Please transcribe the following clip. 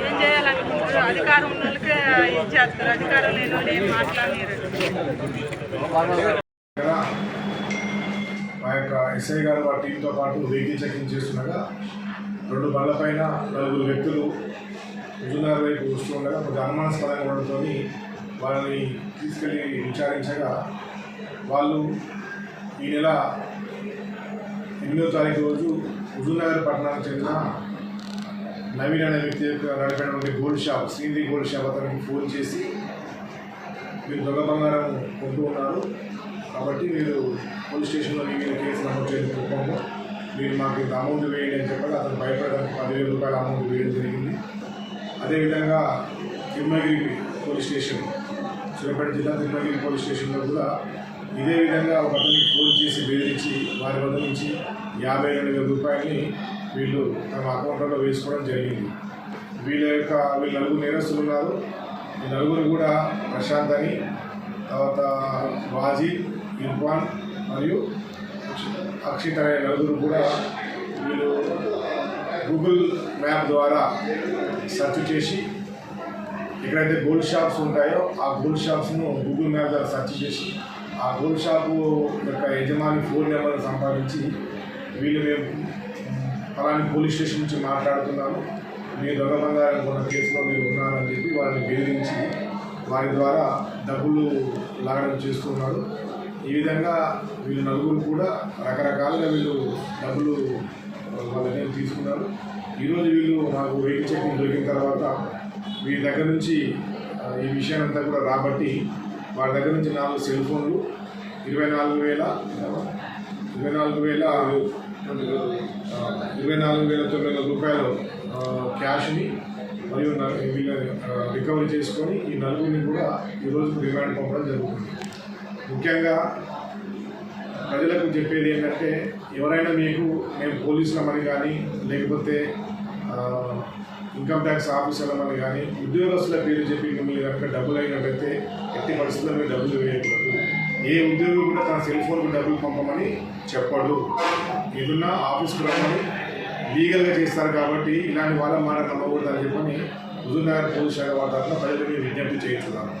ఏం చేయాలనుకుంటారు అధికారం ఉన్న వాళ్ళకే ఇచ్చేస్తారు అధికారం లేని వాళ్ళు ఏం మాట్లాడలేరు. మా యొక్క ఎస్ఐ గారు వారి టీంతో పాటు వెహికల్ చెకింగ్ చేస్తుండగా రెండు బండ్ల పైన నలుగురు వ్యక్తులు హుజూర్నగర్ వైపు వస్తూ ఉండగా కొంచెం అనుమానాస్పదంగా ఉండడంతో వాళ్ళని తీసుకెళ్ళి విచారించగా వాళ్ళు ఈ నెల ఎనిమిదో తారీఖు రోజు హుజూర్నగర్ పట్టణానికి చెందిన నవీన్ అనే వ్యక్తి యొక్క నడిపినటువంటి gold shop Srinidhi gold shop అతనికి ఫోన్ చేసి మీరు దొంగ బంగారం కొంటూ ఉన్నారు. కాబట్టి మీరు పోలీస్ స్టేషన్లో మీరు కేసు నమోదు చేయడం కుటుంబంలో మీరు మాకు ఇంత అమౌంట్ వేయండి అని చెప్పాలి అతను భయపడడానికి పదివేల రూపాయల అమౌంట్ వేయడం జరిగింది. అదేవిధంగా తిమ్మగిరి పోలీస్ స్టేషన్ సూర్యాపేట జిల్లా తిరుమలగిరి పోలీస్ స్టేషన్లో కూడా ఇదే విధంగా ఒక అతన్ని ఫోన్ చేసి బెదిరించి వారి వద్ద నుంచి యాభై రెండు వేల రూపాయలని వీళ్ళు తమ అకౌంట్లో వేసుకోవడం జరిగింది. వీళ్ళ యొక్క వీళ్ళు నలుగురు నేరస్తులు ఉన్నారు. ఈ నలుగురు కూడా ప్రశాంత్ అని తర్వాత వాజీ ఇర్ఫాన్ మరియు అక్షిత్ అనే నలుగురు కూడా వీళ్ళు గూగుల్ మ్యాప్ ద్వారా సెర్చ్ చేసి ఎక్కడైతే గోల్డ్ షాప్స్ ఉంటాయో ఆ గోల్డ్ షాప్స్ను గూగుల్ మ్యాప్ ద్వారా సెర్చ్ చేసి ఆ గోల్డ్ షాపు యొక్క యజమాని ఫోన్ నెంబర్ సంపాదించి వీళ్ళు మేము ఫలాని పోలీస్ స్టేషన్ నుంచి మాట్లాడుతున్నాము. మీ దొంగ బంగారం కొన్న కేసులో మీరు ఉన్నారని చెప్పి వారిని బెదిరించి వారి ద్వారా డబ్బులు లాగడం చేస్తున్నారు. ఈ విధంగా వీళ్ళు నలుగురు కూడా రకరకాలుగా వీళ్ళు డబ్బులు వాళ్ళని తీసుకున్నారు. ఈరోజు వీళ్ళు నాకు వెయిట్ చెక్ దొరికిన తర్వాత వీరి దగ్గర నుంచి ఈ విషయాన్ని అంతా కూడా రాబట్టి వాళ్ళ దగ్గర నుంచి నాలుగు సెల్ ఫోన్లు ఇరవై నాలుగు వేల ఇరవై నాలుగు వేల ఇరవై నాలుగు వేల తొమ్మిది వందల రూపాయలు క్యాష్ని మరియు న- రికవరీ చేసుకొని ఈ నలుగురిని కూడా ఈరోజు రిమాండ్ పంపడం జరుగుతుంది. ముఖ్యంగా ప్రజలకు చెప్పేది ఏంటంటే ఎవరైనా మీకు మేము పోలీసులమని కానీ లేకపోతే ఇన్కమ్ ట్యాక్స్ ఆఫీసర్లమని కానీ ఉద్యోగస్తుల పేరు చెప్పి మిమ్మల్ని కనుక డబ్బులు అయినట్టయితే ఎట్టి పరిస్థితుల్లో మీరు డబ్బులు వేయకూడదు. ఏ ఉద్యోగి కూడా తన సెల్ఫోన్కు డబ్బులు పంపమని చెప్పడు. ఏదన్నా ఆఫీస్కి రమ్మని లీగల్గా చేస్తారు కాబట్టి ఇలాంటి వాళ్ళ మాట నమ్మకూడదని చెప్పని హుజూర్నగర్ పోలీస్ శాఖ వారి తరఫున ప్రజలకు విజ్ఞప్తి చేయించున్నాను